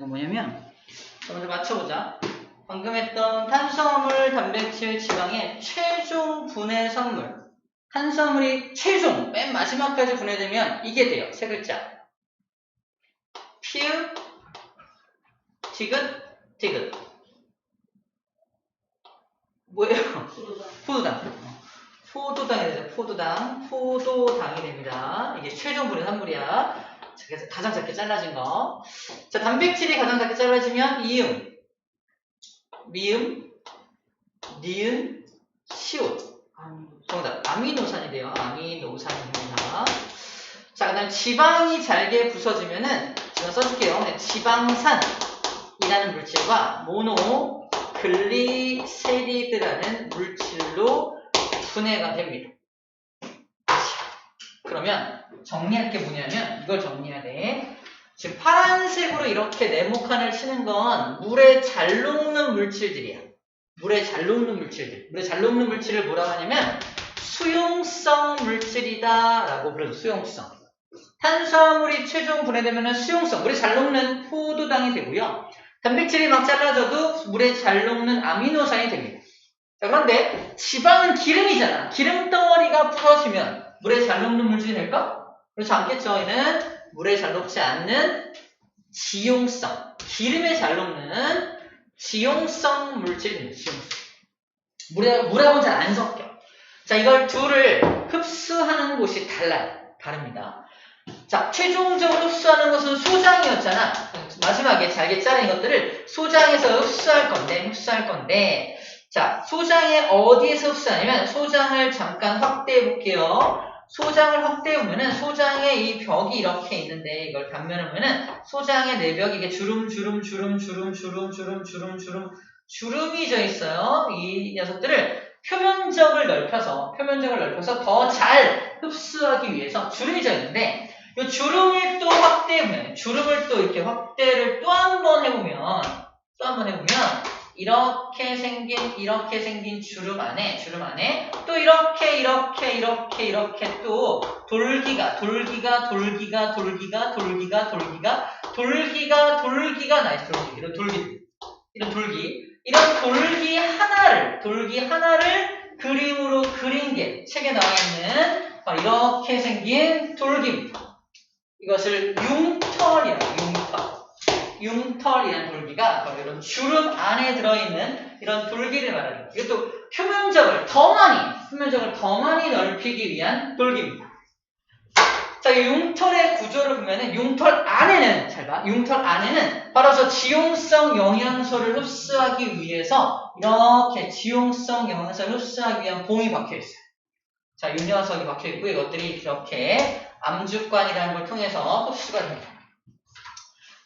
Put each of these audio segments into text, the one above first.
이거 뭐냐면 자, 먼저 맞춰보자. 방금 했던 탄수화물, 단백질, 지방의 최종 분해 선물. 탄수화물이 최종 맨 마지막까지 분해되면 이게 돼요. 세 글자. 피읍, 티귿, 티귿. 뭐예요? 포도당. 포도당이 되죠. 포도당. 포도당이 됩니다. 이게 최종 분해 산물이야. 가장 작게 잘라진 거. 자, 단백질이 가장 작게 잘라지면 이음, 미음, 니은, 시옷. 정답. 아미노산이 돼요. 아미노산입니다. 자, 그 다음 지방이 잘게 부서지면은 제가 써줄게요. 네, 지방산이라는 물질과 모노 글리세리드라는 물질로 분해가 됩니다. 그러면 정리할 게 뭐냐면 이걸 정리해야 돼. 지금 파란색으로 이렇게 네모칸을 치는 건 물에 잘 녹는 물질들이야. 물에 잘 녹는 물질들. 물에 잘 녹는 물질을 뭐라고 하냐면 수용성 물질이다 라고 불러요. 수용성. 탄수화물이 최종 분해되면 수용성, 물에 잘 녹는 포도당이 되고요. 단백질이 막 잘라져도 물에 잘 녹는 아미노산이 됩니다. 자, 그런데 지방은 기름이잖아. 기름 덩어리가 풀어지면 물에 잘 녹는 물질이 될까? 그렇지 않겠죠. 얘는 물에 잘 녹지 않는 지용성, 기름에 잘 녹는 지용성 물질입니다. 지용성. 물에, 물하고는 잘 안 섞여. 자, 이걸 둘을 흡수하는 곳이 달라요. 다릅니다. 자, 최종적으로 흡수하는 것은 소장이었잖아. 마지막에 잘게 자른 것들을 소장에서 흡수할 건데, 흡수할 건데, 자, 소장에 어디에서 흡수하냐면, 소장을 잠깐 확대해 볼게요. 소장을 확대해 보면은, 소장의 이 벽이 이렇게 있는데, 이걸 단면을 보면은, 소장의 내벽이 이게 주름, 주름, 주름, 주름, 주름, 주름, 주름, 주름, 주름이 져 있어요. 이 녀석들을 표면적을 넓혀서, 표면적을 넓혀서 더 잘 흡수하기 위해서 주름이 져 있는데, 이 주름을 또 확대해보면, 주름을 또 이렇게 확대를 또 한 번 해보면, 또 한 번 해보면, 이렇게 생긴, 이렇게 생긴 주름 안에, 주름 안에, 또 이렇게, 이렇게, 이렇게, 이렇게 또 돌기가, 돌기가, 돌기가, 돌기가, 돌기가, 돌기가, 돌기가, 돌기가, 나이스 돌기, 이런 돌기, 이런 돌기, 이런 돌기 하나를, 돌기 하나를 그림으로 그린 게 책에 나와 있는 바로 이렇게 생긴 돌기입니다. 이것을 융털이라고 융털. 융털이라는 돌기가 바로 이런 주름 안에 들어있는 이런 돌기를 거예요. 이것도 표면적을 더 많이, 표면적을 더 많이 넓히기 위한 돌기입니다. 자, 이 융털의 구조를 보면은 융털 안에는, 잘 봐, 융털 안에는 바로 저 지용성 영양소를 흡수하기 위해서 이렇게 지용성 영양소를 흡수하기 위한 봉이 박혀 있어요. 자, 이 녀석이 박혀 있고 이것들이 이렇게 암주관이라는 걸 통해서 흡수가 됩니다.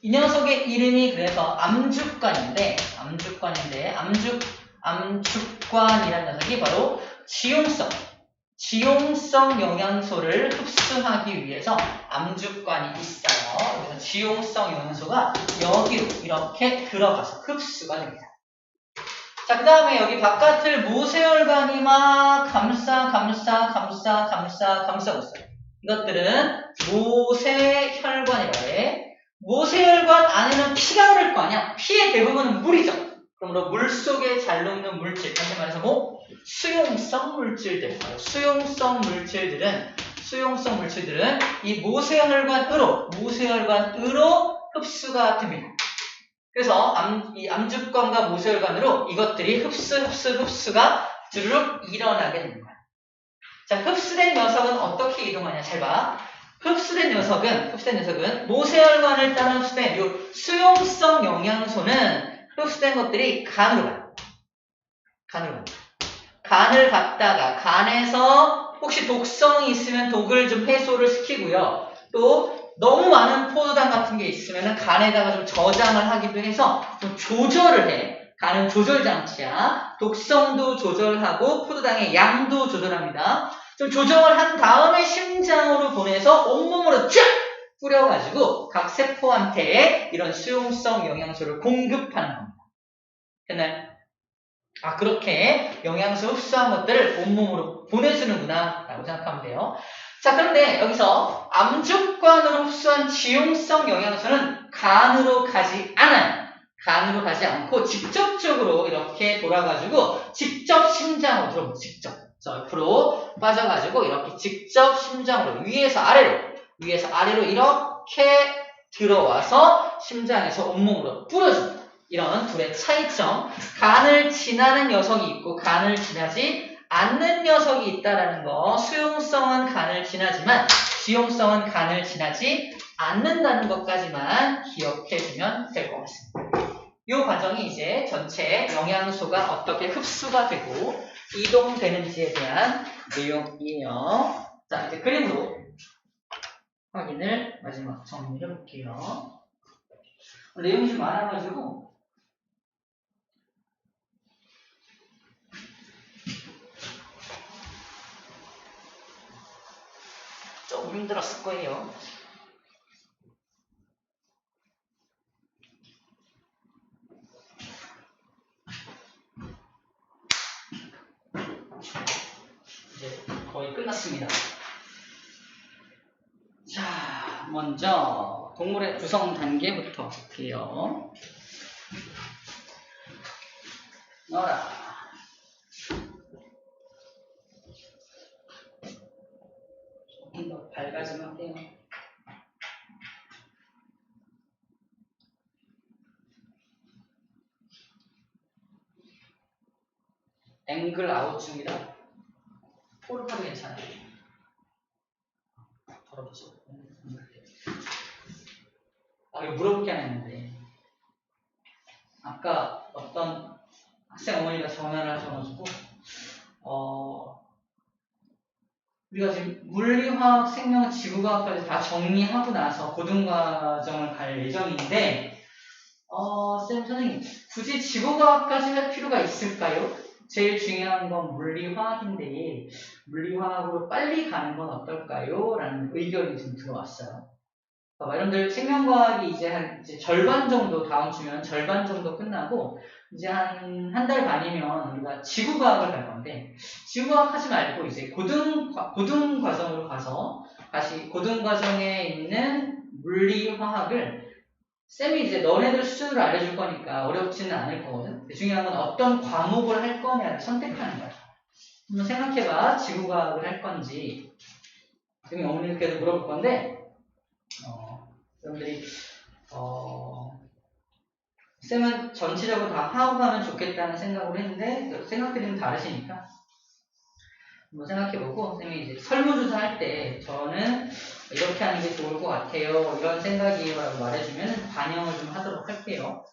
이 녀석의 이름이 그래서 암주관인데, 암주관인데, 암주, 암주관이라는 녀석이 바로 지용성, 지용성 영양소를 흡수하기 위해서 암주관이 있어요. 그래서 지용성 영양소가 여기로 이렇게 들어가서 흡수가 됩니다. 자, 그 다음에 여기 바깥을 모세혈관이 막 감싸, 감싸, 감싸, 감싸, 감싸고 있어요. 이것들은 모세혈관이라고 해. 모세혈관 안에는 피가 흐를 거 아니야? 피의 대부분은 물이죠. 그러므로 물 속에 잘 녹는 물질, 다시 말해서 뭐? 수용성 물질들. 수용성 물질들은, 수용성 물질들은 이 모세혈관으로, 모세혈관으로 흡수가 됩니다. 그래서 암, 이 암주관과 모세혈관으로 이것들이 흡수, 흡수, 흡수가 주르륵 일어나게 거야. 자, 흡수된 녀석은 어떻게 이동하냐? 잘 봐. 흡수된 녀석은, 흡수된 녀석은 모세혈관을 따라 흡수된 요 수용성 영양소는 흡수된 것들이 간으로 가요. 간으로. 간을 갔다가 간에서 혹시 독성이 있으면 독을 좀 해소를 시키고요. 또 너무 많은 포도당 같은 게 있으면 간에다가 좀 저장을 하기도 해서 좀 조절을 해. 간은 조절 장치야. 독성도 조절하고 포도당의 양도 조절합니다. 좀 조정을 한 다음에 심장으로 보내서 온몸으로 쫙 뿌려가지고 각 세포한테 이런 수용성 영양소를 공급하는 겁니다. 됐나요? 아 그렇게 영양소 흡수한 것들을 온몸으로 보내주는구나 라고 생각하면 돼요. 자 그런데 여기서 암주관으로 흡수한 지용성 영양소는 간으로 가지 않아. 간으로 가지 않고 직접적으로 이렇게 돌아가지고 직접 심장으로 들어옵니다. 직접. 저 옆으로 빠져가지고 이렇게 직접 심장으로 위에서 아래로 위에서 아래로 이렇게 들어와서 심장에서 온몸으로 뿌려줍니다. 이런 둘의 차이점. 간을 지나는 녀석이 있고 간을 지나지 않는 녀석이 있다라는 거. 수용성은 간을 지나지만 지용성은 간을 지나지 않는다는 것까지만 기억해주면 될 것 같습니다. 이 과정이 이제 전체 영양소가 어떻게 흡수가 되고 이동되는지에 대한 내용이에요. 자, 이제 그림으로 확인을 마지막 정리해 볼게요. 내용이 좀 많아가지고 좀 힘들었을 거예요. 이제 끝났습니다. 자, 먼저 동물의 구성 단계부터 볼게요. 넣어라. 조금 더 밝아지면 할게요. 앵글 아웃 중이다. 폴파도 괜찮아요. 걸어보죠. 아, 이거 물어볼 게 하나 있는데. 아까 어떤 학생 어머니가 전화를 하셔가지고, 어, 우리가 지금 물리화학, 생명, 지구과학까지 다 정리하고 나서 고등과정을 갈 예정인데, 어, 쌤, 선생님, 굳이 지구과학까지 할 필요가 있을까요? 제일 중요한 건 물리화학인데, 물리화학으로 빨리 가는 건 어떨까요? 라는 의견이 지금 들어왔어요. 봐봐, 여러분들 생명과학이 이제 한 이제 절반 정도 다음 주면 절반 정도 끝나고 이제 한 한 달 반이면 우리가 지구과학을 갈 건데 지구과학 하지 말고 이제 고등 과- 고등 과정으로 가서 다시 고등 과정에 있는 물리화학을 쌤이 이제 너네들 수준으로 알려줄 거니까 어렵지는 않을 거거든. 중요한 건 어떤 과목을 할 거냐를 선택하는 거야. 한번 생각해봐. 지구과학을 할 건지. 지금 어머니께서 물어볼 건데, 어, 여러분들이, 어, 쌤은 전체적으로 다 하고 가면 좋겠다는 생각을 했는데, 생각들이 좀 다르시니까. 한번 생각해보고, 쌤이 이제 설문조사 할 때, 저는 이렇게 하는 게 좋을 것 같아요. 이런 생각이에요. 라고 말해주면 반영을 좀 하도록 할게요.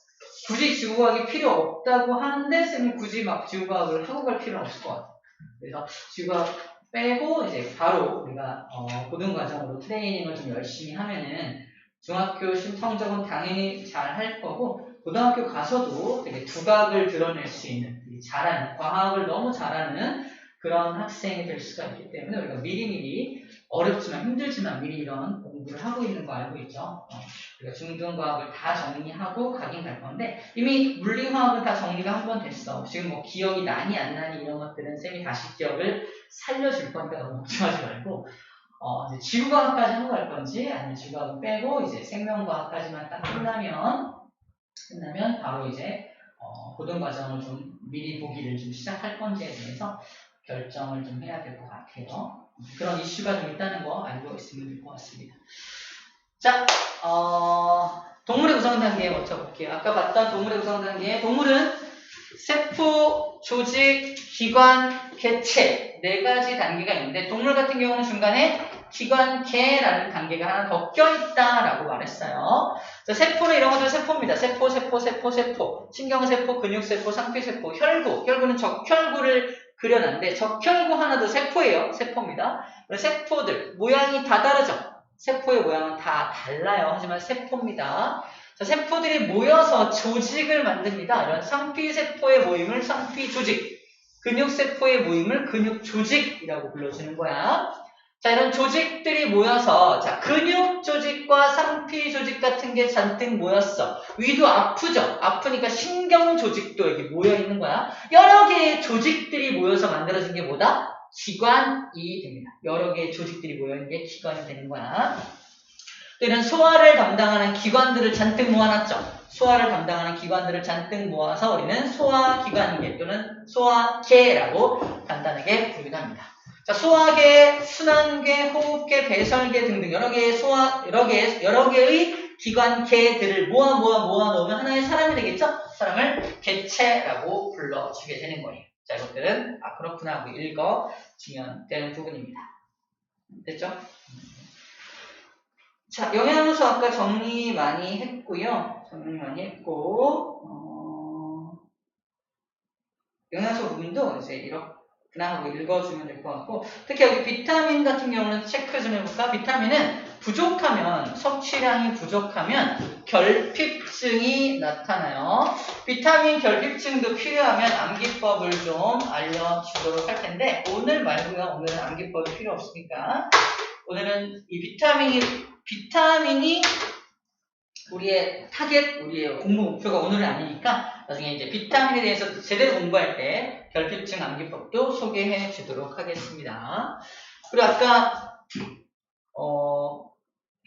굳이 지구과학이 필요 없다고 하는데, 쌤이 굳이 막 지구과학을 하고 갈 필요는 없을 것 같아요. 그래서 지구과학 빼고 이제 바로 우리가 어, 고등과정으로 트레이닝을 좀 열심히 하면은 중학교 신 성적은 당연히 잘 할 거고 고등학교 가서도 되게 두각을 드러낼 수 있는 잘하는 과학을 너무 잘하는 그런 학생이 될 수가 있기 때문에 우리가 미리미리 어렵지만 힘들지만 미리 이런 공부를 하고 있는 거 알고 있죠. 어, 우리가 중등과학을 다 정리하고 가긴 갈 건데 이미 물리화학은 다 정리가 한 번 됐어. 지금 뭐 기억이 나니 안 나니 이런 것들은 쌤이 다시 기억을 살려줄 거니까 너무 걱정하지 말고 어, 지구과학까지 하고 갈 건지 아니면 지구과학은 빼고 이제 생명과학까지만 딱 끝나면 끝나면 바로 이제 어, 고등과정을 좀 미리 보기를 좀 시작할 건지에 대해서 결정을 좀 해야 될 것 같아요. 그런 이슈가 좀 있다는 거 알고 있으면 될 것 같습니다. 자, 어, 동물의 구성 단계 먼저 볼게요. 아까 봤던 동물의 구성 단계. 동물은 세포, 조직, 기관, 개체 네 가지 단계가 있는데 동물 같은 경우는 중간에 기관계라는 단계가 하나 더 껴있다라고 말했어요. 자, 세포는 이런 것들 세포입니다. 세포, 세포, 세포, 세포, 신경세포, 근육세포, 상피세포, 혈구. 혈구는 적혈구를 그려놨는데 적혈구 하나도 세포예요. 세포입니다. 세포들 모양이 다 다르죠. 세포의 모양은 다 달라요. 하지만 세포입니다. 자, 세포들이 모여서 조직을 만듭니다. 이런 상피세포의 모임을 상피조직, 근육세포의 모임을 근육조직이라고 불러주는 거야. 자, 이런 조직들이 모여서, 자, 근육 조직과 상피 조직 같은 게 잔뜩 모였어. 위도 아프죠? 아프니까 신경 조직도 여기 모여있는 거야. 여러 개의 조직들이 모여서 만들어진 게 뭐다? 기관이 됩니다. 여러 개의 조직들이 모여있는 게 기관이 되는 거야. 또 이런 소화를 담당하는 기관들을 잔뜩 모아놨죠. 소화를 담당하는 기관들을 잔뜩 모아서 우리는 소화기관계 또는 소화계라고 간단하게 부르기도 합니다. 자, 소화계, 순환계, 호흡계, 배설계 등등 여러 개의 소화, 여러 개 여러 개의 기관계들을 모아 모아 모아 놓으면 하나의 사람이 되겠죠? 사람을 개체라고 불러주게 되는 거예요. 자, 이것들은 아 그렇구나 하고 읽어주면 되는 부분입니다. 됐죠? 자, 영양소 아까 정리 많이 했고요. 정리 많이 했고, 어, 영양소 부분도 이제 이렇구 나 하고 읽어주면 될 것 같고, 특히 여기 비타민 같은 경우는 체크 좀 해볼까? 비타민은 부족하면, 섭취량이 부족하면 결핍증이 나타나요. 비타민 결핍증도 필요하면 암기법을 좀 알려주도록 할 텐데, 오늘 말고요. 오늘은 암기법이 필요 없으니까. 오늘은 이 비타민이 비타민이 우리의 타겟, 우리의 공부 목표가 오늘은 아니니까 나중에 이제 비타민에 대해서 제대로 공부할 때 결핍증 암기법도 소개해 주도록 하겠습니다. 그리고 아까 어,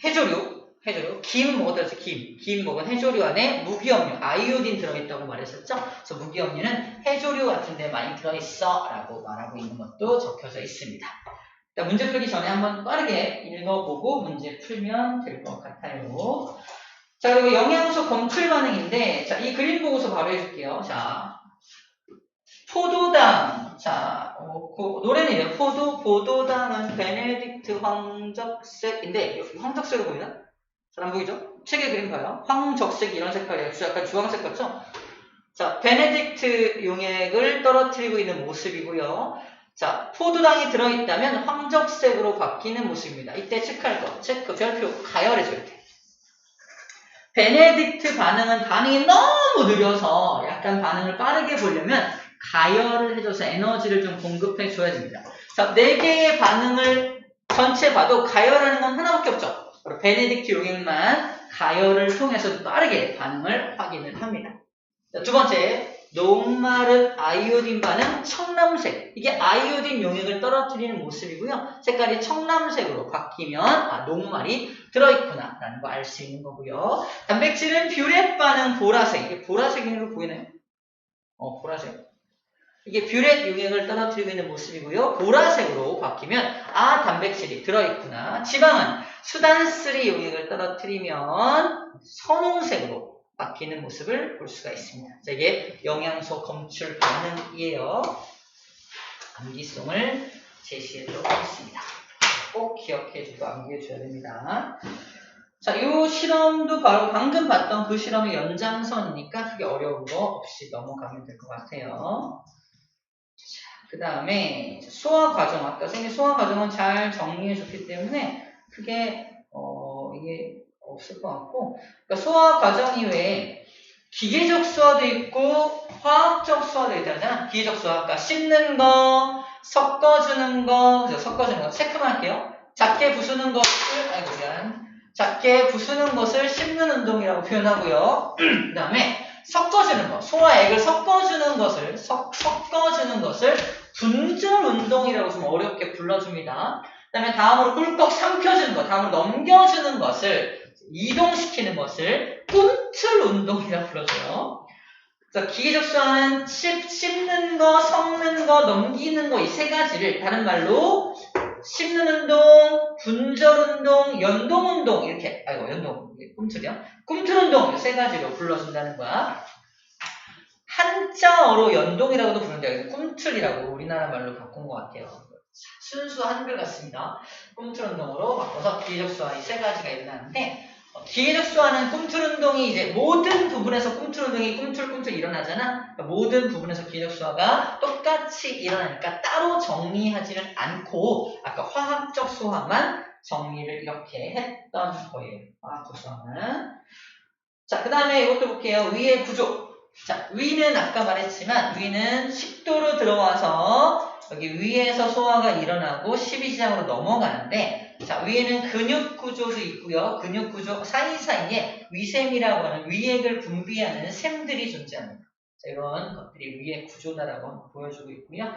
해조류, 해조류, 김 먹었다 김, 김 먹은 해조류 안에 무기염류, 아이오딘 들어있다고 말했었죠? 그래서 무기염류는 해조류 같은 데 많이 들어있어 라고 말하고 있는 것도 적혀져 있습니다. 자, 문제 풀기 전에 한번 빠르게 읽어보고 문제 풀면 될 것 같아요. 자, 그리고 영양소 검출 반응인데, 자, 이 그림 보고서 바로 해줄게요. 자, 포도당. 자, 어, 그 노래는. 포도, 포도당은 베네딕트 황적색인데, 황적색으로 보이나? 잘 안 보이죠? 책에 그림 봐요. 황적색 이런 색깔이에요. 약간 주황색 같죠? 자, 베네딕트 용액을 떨어뜨리고 있는 모습이고요. 자, 포도당이 들어있다면 황적색으로 바뀌는 모습입니다. 이때 체크할 거, 체크, 별표 가열해줘야 돼. 베네딕트 반응은 반응이 너무 느려서 약간 반응을 빠르게 보려면 가열을 해줘서 에너지를 좀 공급해 줘야 됩니다. 자, 4개의 반응을 전체 봐도 가열하는 건 하나밖에 없죠. 바로 베네딕트 용액만 가열을 통해서 빠르게 반응을 확인을 합니다. 자, 두 번째, 녹마른 아이오딘 반응 청남색. 이게 아이오딘 용액을 떨어뜨리는 모습이고요. 색깔이 청남색으로 바뀌면 아, 녹말이 들어있구나. 라는 거 알 수 있는 거고요. 단백질은 뷰렛 반응 보라색. 이게 보라색으로 보이나요? 어 보라색. 이게 뷰렛 용액을 떨어뜨리고 있는 모습이고요. 보라색으로 바뀌면 아 단백질이 들어있구나. 지방은 수단쓰리 용액을 떨어뜨리면 선홍색으로 바뀌는 모습을 볼 수가 있습니다. 자, 이게 영양소 검출 반응이에요. 암기송을 제시하도록 하겠습니다. 꼭 기억해주고 암기해줘야 됩니다. 자, 이 실험도 바로 방금 봤던 그 실험의 연장선이니까 크게 어려운 거 없이 넘어가면 될 것 같아요. 자, 그 다음에 소화 과정, 아까 선생님 소화 과정은 잘 정리해줬기 때문에 크게 어, 이게 없을 것 같고 그러니까 소화 과정 이외에 기계적 소화도 있고 화학적 소화도 있다잖아. 기계적 소화. 아까 씹는 거 섞어주는 거 그래서 섞어주는 거 체크할게요. 작게 부수는 것을 아이고 미안. 작게 부수는 것을 씹는 운동이라고 표현하고요. 그 다음에 섞어주는 거 소화액을 섞어주는 것을 섞, 섞어주는 것을 분절 운동이라고 좀 어렵게 불러줍니다. 그 다음에 다음으로 꿀꺽 삼켜주는 것 다음으로 넘겨주는 것을 이동시키는 것을 꿈틀 운동이라고 불러줘요. 그래서 기계적 수화는 씹, 씹는 거, 섞는 거, 넘기는 거 이 세 가지를 다른 말로 씹는 운동, 분절 운동, 연동 운동 이렇게 아이고 연동 꿈틀이요. 꿈틀 운동 이 세 가지로 불러준다는 거야. 한자어로 연동이라고도 부른다. 꿈틀이라고 우리나라 말로 바꾼 것 같아요. 순수 한글 같습니다. 꿈틀 운동으로 바꿔서 기계적 수화 이세 가지가 일어나는데 기계적 수화는 꿈틀 운동이 이제 모든 부분에서 꿈틀 운동이 꿈틀꿈틀 일어나잖아. 그러니까 모든 부분에서 기계적 수화가 똑같이 일어나니까 따로 정리하지는 않고 아까 화학적 수화만 정리를 이렇게 했던 거예요. 화학적 수화는. 자, 그 다음에 이것도 볼게요. 위의 구조. 자, 위는 아까 말했지만 위는 식도로 들어와서 여기 위에서 소화가 일어나고 십이지장으로 넘어가는데 자 위에는 근육 구조도 있고요. 근육 구조 사이사이에 위샘이라고 하는 위액을 분비하는 샘들이 존재합니다. 자, 이런 것들이 위의 구조다라고 보여주고 있고요.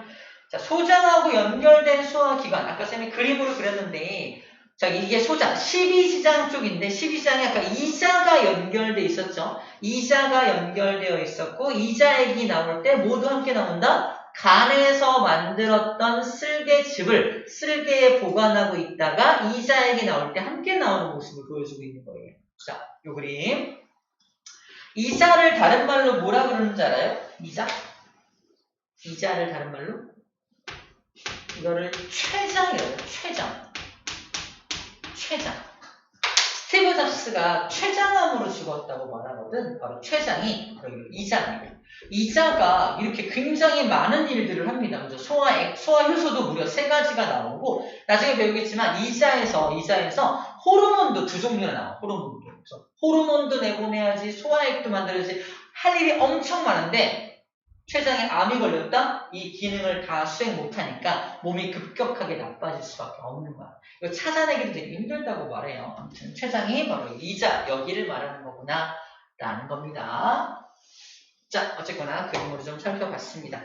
자 소장하고 연결된 소화기관 아까 쌤이 그림으로 그렸는데 자, 이게 소장, 12지장 쪽인데 12지장이 아까 이자가 연결돼 있었죠. 이자가 연결되어 있었고 이자액이 나올 때 모두 함께 나온다. 간에서 만들었던 쓸개즙을 쓸개에 보관하고 있다가 이자액이 나올 때 함께 나오는 모습을 보여주고 있는 거예요. 자, 요 그림. 이자를 다른 말로 뭐라 그러는지 알아요? 이자? 이자를 다른 말로? 이거를 최장이에요. 최장. 최장. 스티브 잡스가 최장암으로 죽었다고 말하거든. 바로 최장이 바로 이자입니다. 이자가 이렇게 굉장히 많은 일들을 합니다. 먼저 소화액, 소화 효소도 무려 세 가지가 나오고 나중에 배우겠지만 이자에서 이자에서 호르몬도 두 종류가 나와. 호르몬도. 그래서 호르몬도 내보내야지 소화액도 만들어야지 할 일이 엄청 많은데 췌장에 암이 걸렸다? 이 기능을 다 수행 못하니까 몸이 급격하게 나빠질 수밖에 없는 거야. 이거 찾아내기도 되게 힘들다고 말해요. 아무튼 췌장이 바로 이자, 여기를 말하는 거구나 라는 겁니다. 자, 어쨌거나 그림으로 좀 살펴봤습니다.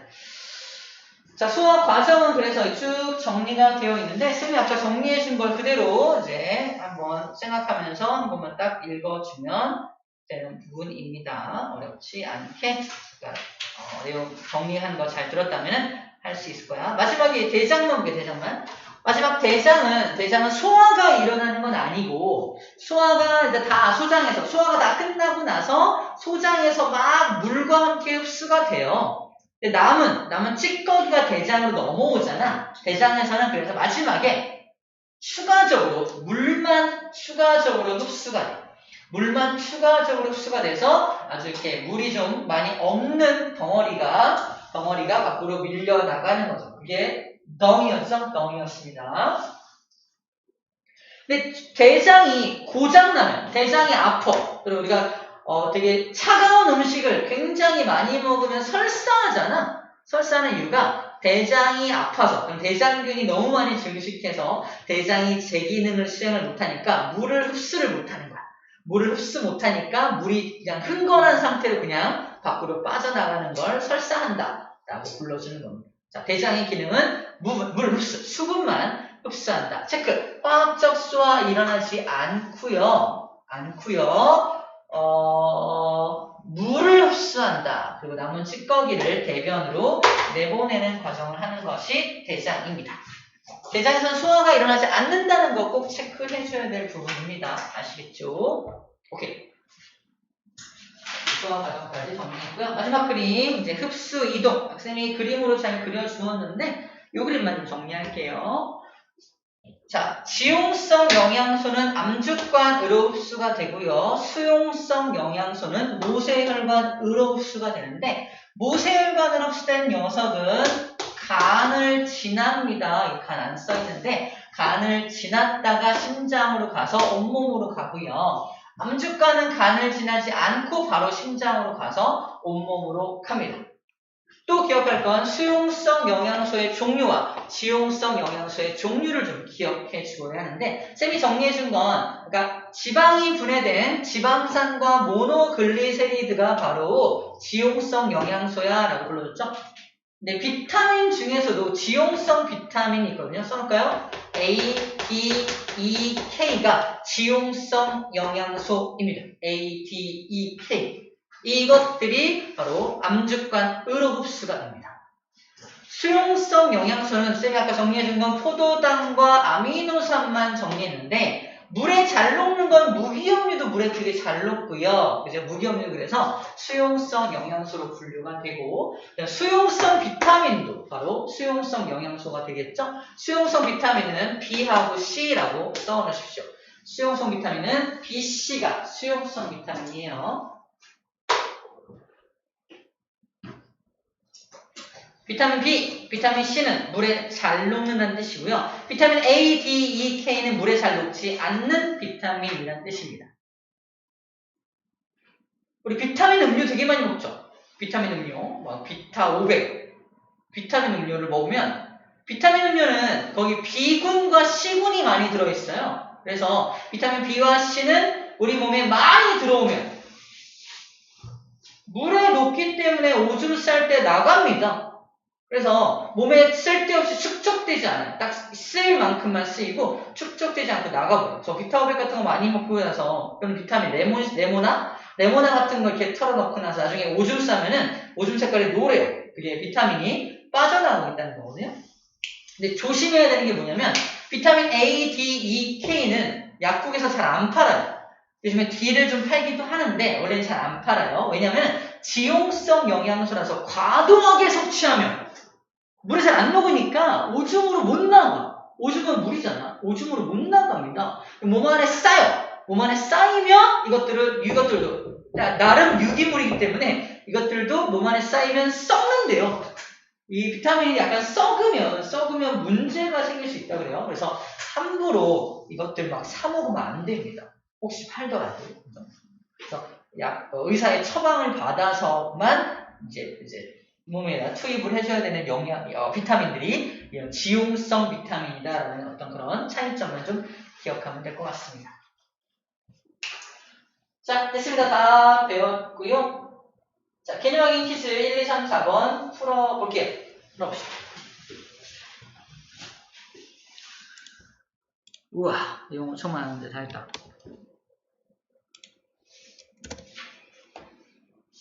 자, 수학 과정은 그래서 쭉 정리가 되어 있는데, 쌤이 아까 정리해 준 걸 그대로 이제 한번 생각하면서 한 번만 딱 읽어주면 되는 부분입니다. 어렵지 않게. 그러니까 어, 내용 정리한 거 잘 들었다면 할 수 있을 거야. 마지막에 대장만 게 대장만. 마지막 대장은 대장은 소화가 일어나는 건 아니고 소화가 이제 다 소장에서 소화가 다 끝나고 나서 소장에서 막 물과 함께 흡수가 돼요. 남은 남은 찌꺼기가 대장으로 넘어오잖아. 대장에서는 그래서 마지막에 추가적으로 물만 추가적으로 흡수가 돼. 물만 추가적으로 흡수가 돼서 아주 이렇게 물이 좀 많이 없는 덩어리가 덩어리가 밖으로 밀려 나가는 거죠. 그게 덩이였죠? 덩이였습니다. 근데 대장이 고장나면 대장이 아파. 그리고 우리가 어, 되게 차가운 음식을 굉장히 많이 먹으면 설사하잖아. 설사하는 이유가 대장이 아파서 그럼 대장균이 너무 많이 증식해서 대장이 제 기능을 수행을 못하니까 물을 흡수를 못하는 거야. 물을 흡수 못하니까 물이 그냥 흥건한 상태로 그냥 밖으로 빠져나가는 걸 설사한다 라고 불러주는 겁니다. 자, 대장의 기능은 물, 물 흡수, 수분만 흡수한다. 체크. 화학적 수화 일어나지 않고요. 않고요. 어, 물을 흡수한다. 그리고 남은 찌꺼기를 대변으로 내보내는 과정을 하는 것이 대장입니다. 대장에서는 소화가 일어나지 않는다는 거 꼭 체크해 줘야 될 부분입니다. 아시겠죠? 오케이. 소화 과정까지 정리했고요. 마지막 그림, 이제 흡수 이동. 학생이 그림으로 잘 그려주었는데, 이 그림만 좀 정리할게요. 자, 지용성 영양소는 암죽관으로 흡수가 되고요. 수용성 영양소는 모세혈관으로 흡수가 되는데, 모세혈관으로 흡수된 녀석은 간을 지납니다. 간안 써있는데 간을 지났다가 심장으로 가서 온몸으로 가고요. 암주가는 간을 지나지 않고 바로 심장으로 가서 온몸으로 갑니다. 또 기억할 건 수용성 영양소의 종류와 지용성 영양소의 종류를 좀 기억해 주어야 하는데 쌤이 정리해 준 건 그러니까 지방이 분해된 지방산과 모노글리세리드가 바로 지용성 영양소야 라고 불러줬죠. 네, 비타민 중에서도 지용성 비타민이 있거든요. 써놓을까요? A, D, E, K가 지용성 영양소입니다. A, D, E, K. 이것들이 바로 암죽관으로 흡수가 됩니다. 수용성 영양소는 쌤이 아까 정리해준 건 포도당과 아미노산만 정리했는데 물에 잘 녹는 건 무기염류도 물에 되게 잘 녹고요. 그죠? 무기염류 그래서 수용성 영양소로 분류가 되고 수용성 비타민도 바로 수용성 영양소가 되겠죠? 수용성 비타민은 B하고 C라고 써놓으십시오. 수용성 비타민은 B, C가 수용성 비타민이에요. 비타민 B, 비타민 C는 물에 잘 녹는다는 뜻이고요. 비타민 A, D, E, K는 물에 잘 녹지 않는 비타민이라는 뜻입니다. 우리 비타민 음료 되게 많이 먹죠? 비타민 음료, 뭐 비타 500. 비타민 음료를 먹으면 비타민 음료는 거기 B군과 C군이 많이 들어있어요. 그래서 비타민 B와 C는 우리 몸에 많이 들어오면 물에 녹기 때문에 오줌 쌀 때 나갑니다. 그래서 몸에 쓸데없이 축적되지 않아요. 딱 쓸 만큼만 쓰이고 축적되지 않고 나가버려요. 그래서 비타오백 같은 거 많이 먹고 나서 그런 비타민 레몬, 레모나 레모나 같은 거 이렇게 털어넣고 나서 나중에 오줌 싸면은 오줌 색깔이 노래요. 그게 비타민이 빠져나오고 있다는 거거든요. 근데 조심해야 되는 게 뭐냐면 비타민 A, D, E, K는 약국에서 잘 안 팔아요. 요즘에 D를 좀 팔기도 하는데 원래는 잘 안 팔아요. 왜냐면 지용성 영양소라서 과도하게 섭취하면 물에 잘안 녹으니까 오줌으로 못 나가. 오줌은 물이잖아. 오줌으로 못 나갑니다. 몸 안에 쌓여. 몸 안에 쌓이면 이것들을 이것들도 나- 나름 유기물이기 때문에 이것들도 몸 안에 쌓이면 썩는데요. 이 비타민이 약간 썩으면 썩으면 문제가 생길 수 있다 그래요. 그래서 함부로 이것들 막 사 먹으면 안 됩니다. 혹시 팔더라도. 그래서 약 어, 의사의 처방을 받아서만 이제 이제 몸에다 투입을 해줘야 되는 영양 어, 비타민들이 이런 지용성 비타민이다라는 어떤 그런 차이점을 좀 기억하면 될 것 같습니다. 자, 됐습니다. 다 배웠고요. 자, 개념 확인 퀴즈 1, 2, 3, 4번 풀어볼게요. 풀어봅시다. 우와, 이거 엄청 많은데 다 했다.